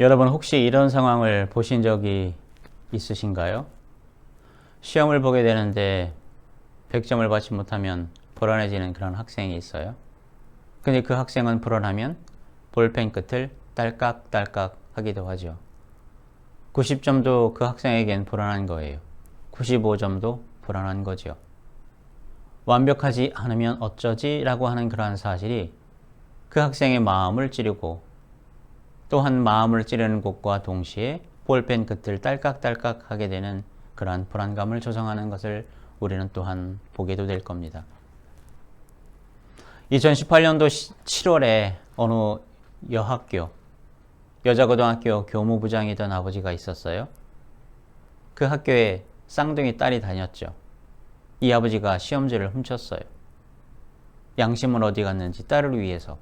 여러분 혹시 이런 상황을 보신 적이 있으신가요? 시험을 보게 되는데 100점을 받지 못하면 불안해지는 그런 학생이 있어요. 근데 그 학생은 불안하면 볼펜 끝을 딸깍딸깍 하기도 하죠. 90점도 그 학생에겐 불안한 거예요. 95점도 불안한 거죠. 완벽하지 않으면 어쩌지? 라고 하는 그러한 사실이 그 학생의 마음을 찌르고 또한 마음을 찌르는 것과 동시에 볼펜 끝을 딸깍딸깍 하게 되는 그러한 불안감을 조성하는 것을 우리는 또한 보게도 될 겁니다. 2018년도 7월에 어느 여학교, 여자고등학교 교무부장이던 아버지가 있었어요. 그 학교에 쌍둥이 딸이 다녔죠. 이 아버지가 시험지를 훔쳤어요. 양심은 어디 갔는지 딸을 위해서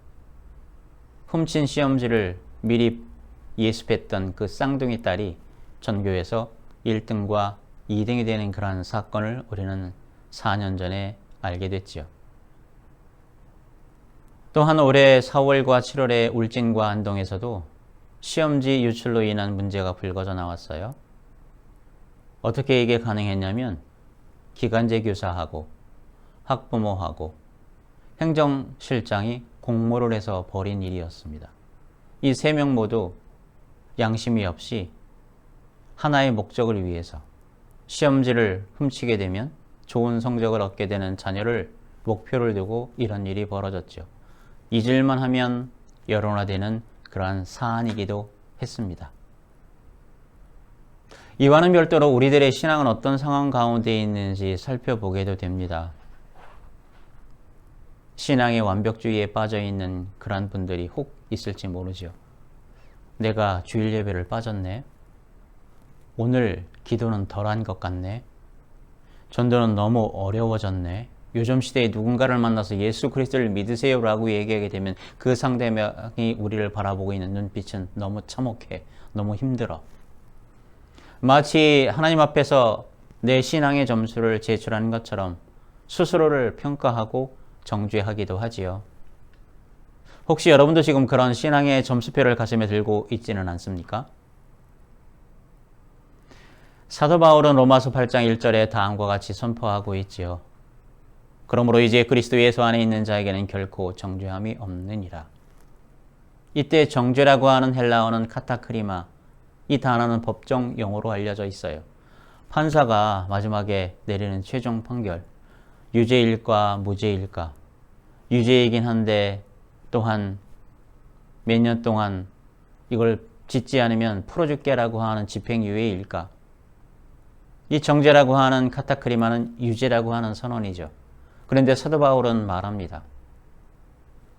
훔친 시험지를 미리 예습했던 그 쌍둥이 딸이 전교에서 1등과 2등이 되는 그러한 사건을 우리는 4년 전에 알게 됐지요. 또한 올해 4월과 7월에 울진과 안동에서도 시험지 유출로 인한 문제가 불거져 나왔어요. 어떻게 이게 가능했냐면 기간제 교사하고 학부모하고 행정실장이 공모를 해서 벌인 일이었습니다. 이 세 명 모두 양심이 없이 하나의 목적을 위해서 시험지를 훔치게 되면 좋은 성적을 얻게 되는 자녀를 목표를 두고 이런 일이 벌어졌죠. 잊을만 하면 여론화되는 그러한 사안이기도 했습니다. 이와는 별도로 우리들의 신앙은 어떤 상황 가운데 있는지 살펴보게도 됩니다. 신앙의 완벽주의에 빠져 있는 그러한 분들이 혹 있을지 모르죠. 내가 주일 예배를 빠졌네. 오늘 기도는 덜한 것 같네. 전도는 너무 어려워졌네. 요즘 시대에 누군가를 만나서 예수 그리스도를 믿으세요라고 얘기하게 되면 그 상대방이 우리를 바라보고 있는 눈빛은 너무 참혹해. 너무 힘들어. 마치 하나님 앞에서 내 신앙의 점수를 제출하는 것처럼 스스로를 평가하고 정죄하기도 하지요. 혹시 여러분도 지금 그런 신앙의 점수표를 가슴에 들고 있지는 않습니까? 사도 바울은 로마서 8장 1절에 다음과 같이 선포하고 있지요. 그러므로 이제 그리스도 예수 안에 있는 자에게는 결코 정죄함이 없느니라. 이때 정죄라고 하는 헬라어는 카타크리마, 이 단어는 법정 용어로 알려져 있어요. 판사가 마지막에 내리는 최종 판결, 유죄일까 무죄일까. 유죄이긴 한데 또한 몇 년 동안 이걸 짓지 않으면 풀어줄게라고 하는 집행유예일까. 이 정죄라고 하는 카타크리마는 유죄라고 하는 선언이죠. 그런데 사도 바울은 말합니다.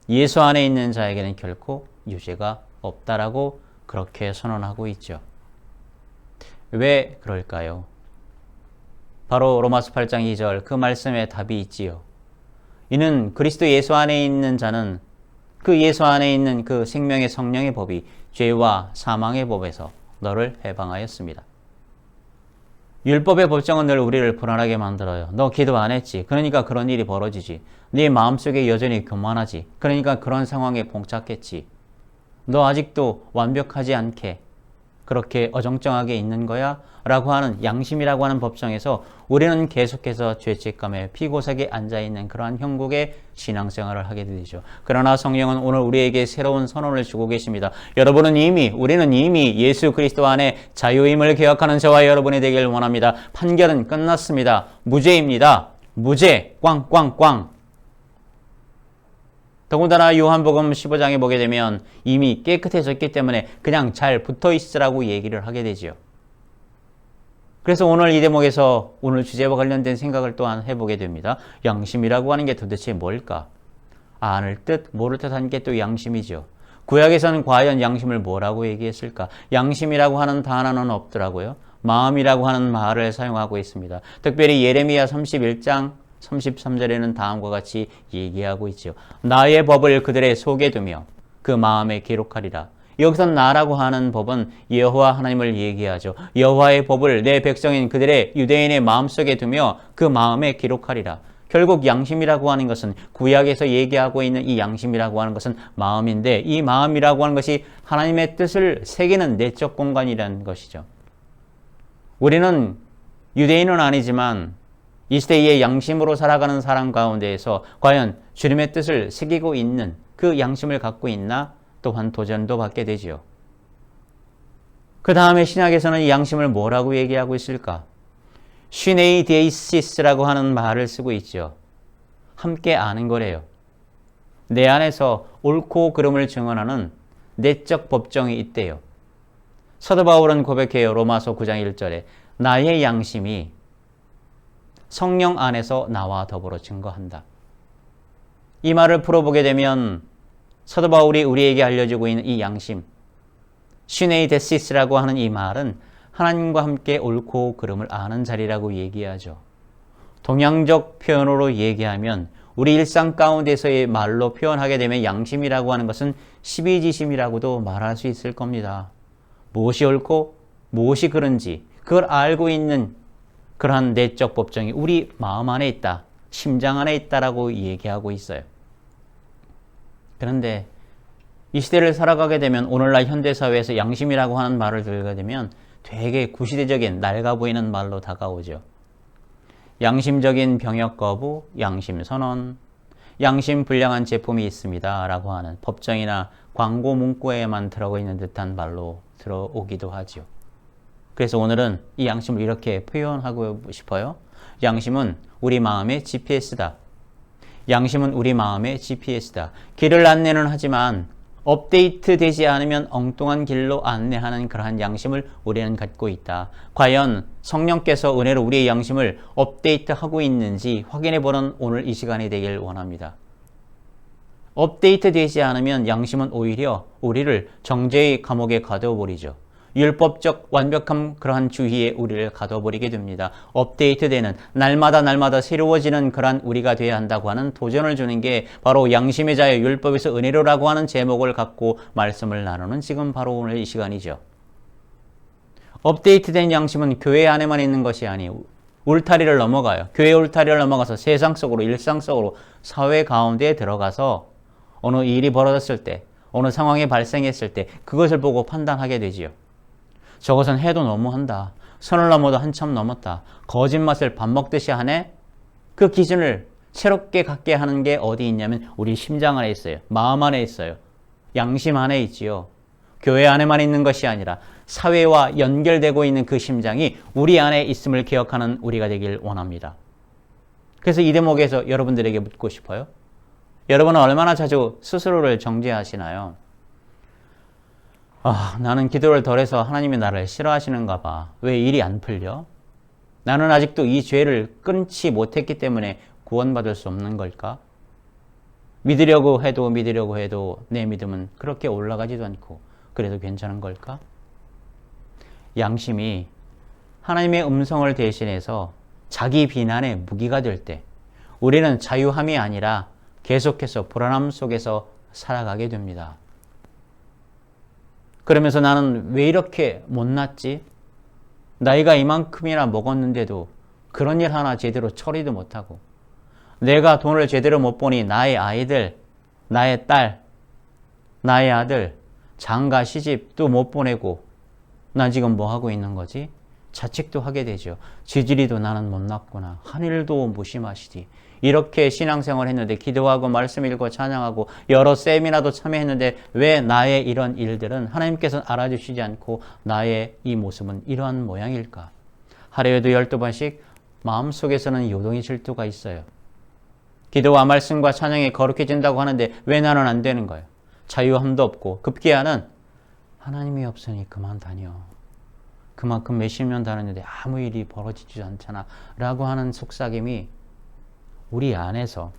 예수 안에 있는 자에게는 결코 유죄가 없다라고 그렇게 선언하고 있죠. 왜 그럴까요? 바로 로마서 8장 2절 그 말씀에 답이 있지요. 이는 그리스도 예수 안에 있는 자는 그 예수 안에 있는 그 생명의 성령의 법이 죄와 사망의 법에서 너를 해방하였습니다. 율법의 법정은 늘 우리를 불안하게 만들어요. 너 기도 안 했지. 그러니까 그런 일이 벌어지지. 네 마음속에 여전히 교만하지. 그러니까 그런 상황에 봉착했지. 너 아직도 완벽하지 않게 그렇게 어정쩡하게 있는 거야? 라고 하는 양심이라고 하는 법정에서 우리는 계속해서 죄책감에 피고색에 앉아있는 그러한 형국의 신앙생활을 하게 되죠. 그러나 성령은 오늘 우리에게 새로운 선언을 주고 계십니다. 여러분은 이미, 우리는 이미 예수 그리스도 안에 자유임을 기억하는 저와 여러분이 되길 원합니다. 판결은 끝났습니다. 무죄입니다. 무죄, 꽝꽝꽝. 더군다나 요한복음 15장에 보게 되면 이미 깨끗해졌기 때문에 그냥 잘 붙어 있으라고 얘기를 하게 되지요. 그래서 오늘 이 대목에서 오늘 주제와 관련된 생각을 또한 해보게 됩니다. 양심이라고 하는 게 도대체 뭘까? 아는 뜻, 모를 듯한 게 또 양심이죠. 구약에서는 과연 양심을 뭐라고 얘기했을까? 양심이라고 하는 단어는 없더라고요. 마음이라고 하는 말을 사용하고 있습니다. 특별히 예레미야 31장 33절에는 다음과 같이 얘기하고 있지요. 나의 법을 그들의 속에 두며 그 마음에 기록하리라. 여기서 나라고 하는 법은 여호와 하나님을 얘기하죠. 여호와의 법을 내 백성인 그들의 유대인의 마음속에 두며 그 마음에 기록하리라. 결국 양심이라고 하는 것은 구약에서 얘기하고 있는 이 양심이라고 하는 것은 마음인데 이 마음이라고 하는 것이 하나님의 뜻을 새기는 내적 공간이라는 것이죠. 우리는 유대인은 아니지만 이 시대의 양심으로 살아가는 사람 가운데에서 과연 주님의 뜻을 새기고 있는 그 양심을 갖고 있나 또한 도전도 받게 되지요. 그 다음에 신약에서는 이 양심을 뭐라고 얘기하고 있을까? 슈네이 데이시스라고 하는 말을 쓰고 있죠. 함께 아는 거래요. 내 안에서 옳고 그름을 증언하는 내적 법정이 있대요. 사도 바울은 고백해요. 로마서 9장 1절에 나의 양심이 성령 안에서 나와 더불어 증거한다. 이 말을 풀어보게 되면 사도 바울이 우리에게 알려주고 있는 이 양심, 시네이 데시스라고 하는 이 말은 하나님과 함께 옳고 그름을 아는 자리라고 얘기하죠. 동양적 표현으로 얘기하면 우리 일상 가운데서의 말로 표현하게 되면 양심이라고 하는 것은 십이지심이라고도 말할 수 있을 겁니다. 무엇이 옳고 무엇이 그른지 그걸 알고 있는 그러한 내적 법정이 우리 마음 안에 있다. 심장 안에 있다라고 얘기하고 있어요. 그런데 이 시대를 살아가게 되면 오늘날 현대사회에서 양심이라고 하는 말을 들게 되면 되게 구시대적인 낡아 보이는 말로 다가오죠. 양심적인 병역 거부, 양심 선언, 양심 불량한 제품이 있습니다. 라고 하는 법정이나 광고 문구에만 들어가 있는 듯한 말로 들어오기도 하지요. 그래서 오늘은 이 양심을 이렇게 표현하고 싶어요. 양심은 우리 마음의 GPS다. 양심은 우리 마음의 GPS다. 길을 안내는 하지만 업데이트 되지 않으면 엉뚱한 길로 안내하는 그러한 양심을 우리는 갖고 있다. 과연 성령께서 은혜로 우리의 양심을 업데이트하고 있는지 확인해 보는 오늘 이 시간이 되길 원합니다. 업데이트 되지 않으면 양심은 오히려 우리를 정죄의 감옥에 가둬버리죠. 율법적 완벽함 그러한 주의에 우리를 가둬버리게 됩니다. 업데이트되는 날마다 날마다 새로워지는 그러한 우리가 되어야 한다고 하는 도전을 주는 게 바로 양심의 자유 율법에서 은혜로라고 하는 제목을 갖고 말씀을 나누는 지금 바로 오늘 이 시간이죠. 업데이트된 양심은 교회 안에만 있는 것이 아니고 울타리를 넘어가요. 교회 울타리를 넘어가서 세상 속으로 일상 속으로 사회 가운데에 들어가서 어느 일이 벌어졌을 때 어느 상황이 발생했을 때 그것을 보고 판단하게 되지요. 저것은 해도 너무한다. 선을 넘어도 한참 넘었다. 거짓말을 밥 먹듯이 하네? 그 기준을 새롭게 갖게 하는 게 어디 있냐면 우리 심장 안에 있어요. 마음 안에 있어요. 양심 안에 있지요. 교회 안에만 있는 것이 아니라 사회와 연결되고 있는 그 심장이 우리 안에 있음을 기억하는 우리가 되길 원합니다. 그래서 이 대목에서 여러분들에게 묻고 싶어요. 여러분은 얼마나 자주 스스로를 정죄하시나요? 아, 나는 기도를 덜해서 하나님이 나를 싫어하시는가 봐. 왜 일이 안 풀려? 나는 아직도 이 죄를 끊지 못했기 때문에 구원받을 수 없는 걸까? 믿으려고 해도 믿으려고 해도 내 믿음은 그렇게 올라가지도 않고 그래도 괜찮은 걸까? 양심이 하나님의 음성을 대신해서 자기 비난의 무기가 될 때 우리는 자유함이 아니라 계속해서 불안함 속에서 살아가게 됩니다. 그러면서 나는 왜 이렇게 못났지? 나이가 이만큼이나 먹었는데도 그런 일 하나 제대로 처리도 못하고 내가 돈을 제대로 못 보니 나의 아이들, 나의 딸, 나의 아들, 장가 시집도 못 보내고 나 지금 뭐 하고 있는 거지? 자책도 하게 되죠. 지지리도 나는 못났구나. 하늘도 무심하시디. 이렇게 신앙생활 했는데 기도하고 말씀 읽고 찬양하고 여러 세미나도 참여했는데 왜 나의 이런 일들은 하나님께서는 알아주시지 않고 나의 이 모습은 이러한 모양일까? 하루에도 12번씩 마음속에서는 요동의 질투가 있어요. 기도와 말씀과 찬양이 거룩해진다고 하는데 왜 나는 안 되는 거예요? 자유함도 없고 급기야는 하나님이 없으니 그만 다녀. 그만큼 몇십 년 다녔는데 아무 일이 벌어지지 않잖아. 라고 하는 속삭임이 우리 안에서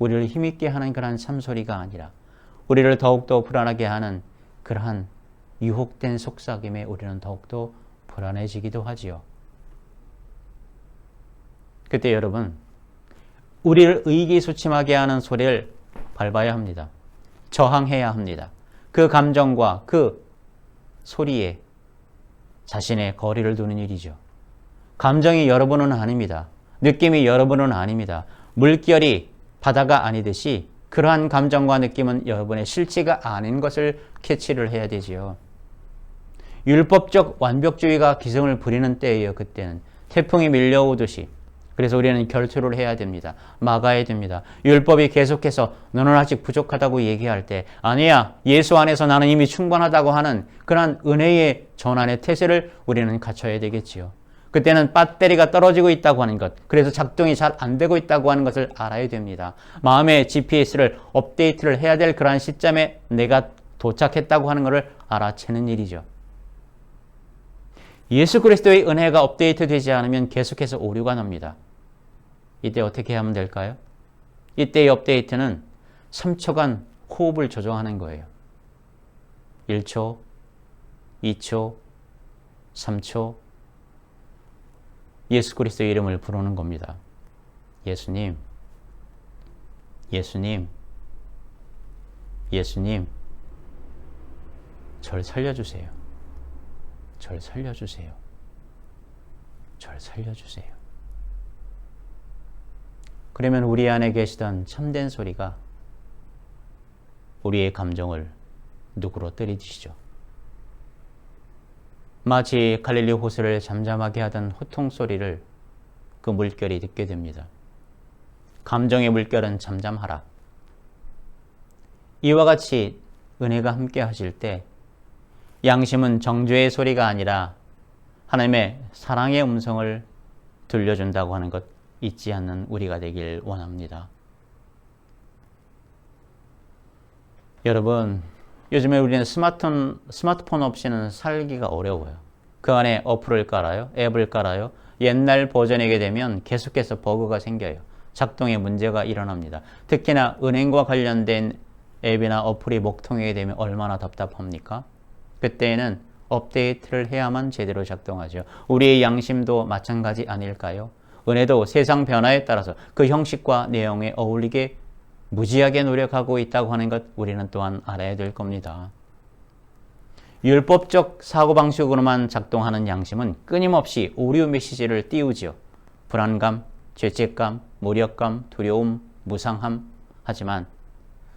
우리를 힘있게 하는 그러한 참소리가 아니라 우리를 더욱더 불안하게 하는 그러한 유혹된 속삭임에 우리는 더욱더 불안해지기도 하지요. 그때 여러분, 우리를 의기소침하게 하는 소리를 밟아야 합니다. 저항해야 합니다. 그 감정과 그 소리에 자신의 거리를 두는 일이죠. 감정이 여러분은 아닙니다. 느낌이 여러분은 아닙니다. 물결이 바다가 아니듯이 그러한 감정과 느낌은 여러분의 실체가 아닌 것을 캐치를 해야 되지요. 율법적 완벽주의가 기승을 부리는 때예요. 그때는 태풍이 밀려오듯이 그래서 우리는 결투를 해야 됩니다. 막아야 됩니다. 율법이 계속해서 너는 아직 부족하다고 얘기할 때 아니야 예수 안에서 나는 이미 충분하다고 하는 그러한 은혜의 전환의 태세를 우리는 갖춰야 되겠지요. 그때는 배터리가 떨어지고 있다고 하는 것, 그래서 작동이 잘 안 되고 있다고 하는 것을 알아야 됩니다. 마음의 GPS를 업데이트를 해야 될 그러한 시점에 내가 도착했다고 하는 것을 알아채는 일이죠. 예수 그리스도의 은혜가 업데이트 되지 않으면 계속해서 오류가 납니다. 이때 어떻게 하면 될까요? 이때의 업데이트는 3초간 호흡을 조정하는 거예요. 1초, 2초, 3초, 예수 그리스도의 이름을 부르는 겁니다. 예수님, 예수님, 예수님, 절 살려주세요. 절 살려주세요. 절 살려주세요. 그러면 우리 안에 계시던 참된 소리가 우리의 감정을 누구로 때리시죠? 마치 갈릴리 호수를 잠잠하게 하던 호통 소리를 그 물결이 듣게 됩니다. 감정의 물결은 잠잠하라. 이와 같이 은혜가 함께 하실 때 양심은 정죄의 소리가 아니라 하나님의 사랑의 음성을 들려준다고 하는 것 잊지 않는 우리가 되길 원합니다. 여러분, 요즘에 우리는 스마트폰, 스마트폰 없이는 살기가 어려워요. 그 안에 어플을 깔아요. 앱을 깔아요. 옛날 버전이게 되면 계속해서 버그가 생겨요. 작동에 문제가 일어납니다. 특히나 은행과 관련된 앱이나 어플이 목통하게 되면 얼마나 답답합니까? 그때에는 업데이트를 해야만 제대로 작동하죠. 우리의 양심도 마찬가지 아닐까요? 은혜도 세상 변화에 따라서 그 형식과 내용에 어울리게 무지하게 노력하고 있다고 하는 것 우리는 또한 알아야 될 겁니다. 율법적 사고방식으로만 작동하는 양심은 끊임없이 오류 메시지를 띄우지요. 불안감, 죄책감, 무력감, 두려움, 무상함. 하지만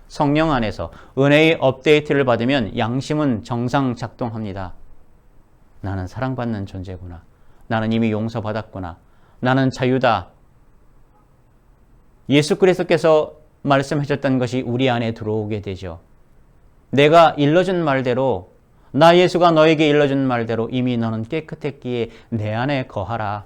성령 안에서 은혜의 업데이트를 받으면 양심은 정상 작동합니다. 나는 사랑받는 존재구나. 나는 이미 용서받았구나. 나는 자유다. 예수 그리스도께서 말씀하셨던 것이 우리 안에 들어오게 되죠. 내가 일러준 말대로 나 예수가 너에게 일러준 말대로 이미 너는 깨끗했기에 내 안에 거하라.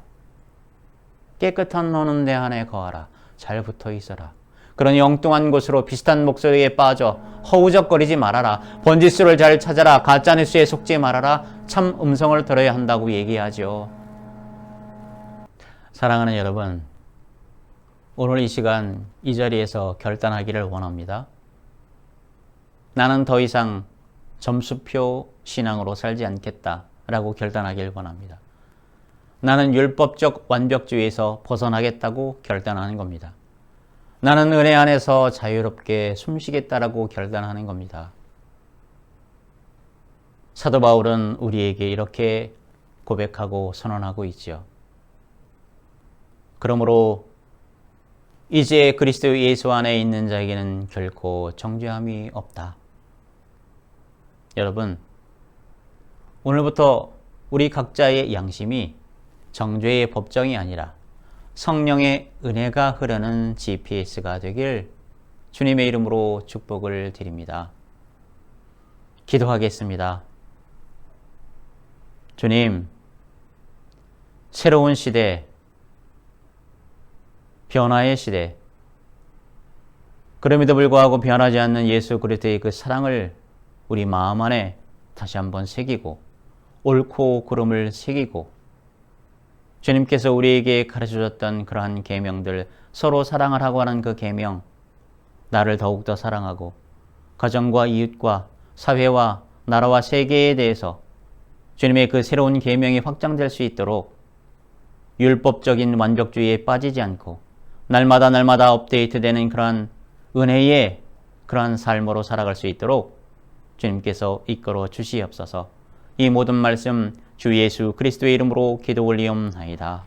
깨끗한 너는 내 안에 거하라. 잘 붙어 있어라. 그러니 엉뚱한 곳으로 비슷한 목소리에 빠져 허우적거리지 말아라. 번지수를 잘 찾아라. 가짜뉴스에 속지 말아라. 참 음성을 들어야 한다고 얘기하죠. 사랑하는 여러분, 오늘 이 시간 이 자리에서 결단하기를 원합니다. 나는 더 이상 점수표 신앙으로 살지 않겠다 라고 결단하길 원합니다. 나는 율법적 완벽주의에서 벗어나겠다고 결단하는 겁니다. 나는 은혜 안에서 자유롭게 숨쉬겠다라고 결단하는 겁니다. 사도 바울은 우리에게 이렇게 고백하고 선언하고 있죠. 그러므로 이제 그리스도 예수 안에 있는 자에게는 결코 정죄함이 없다. 여러분, 오늘부터 우리 각자의 양심이 정죄의 법정이 아니라 성령의 은혜가 흐르는 GPS가 되길 주님의 이름으로 축복을 드립니다. 기도하겠습니다. 주님, 새로운 시대, 변화의 시대, 그럼에도 불구하고 변하지 않는 예수 그리스도의 그 사랑을 우리 마음 안에 다시 한번 새기고 옳고 그름을 새기고 주님께서 우리에게 가르쳐 줬던 그러한 계명들 서로 사랑을 하고 하는 그 계명 나를 더욱 더 사랑하고 가정과 이웃과 사회와 나라와 세계에 대해서 주님의 그 새로운 계명이 확장될 수 있도록 율법적인 완벽주의에 빠지지 않고 날마다 날마다 업데이트되는 그러한 은혜의 그러한 삶으로 살아갈 수 있도록 주님께서 이끌어 주시옵소서. 이 모든 말씀 주 예수 그리스도의 이름으로 기도 올리옵나이다.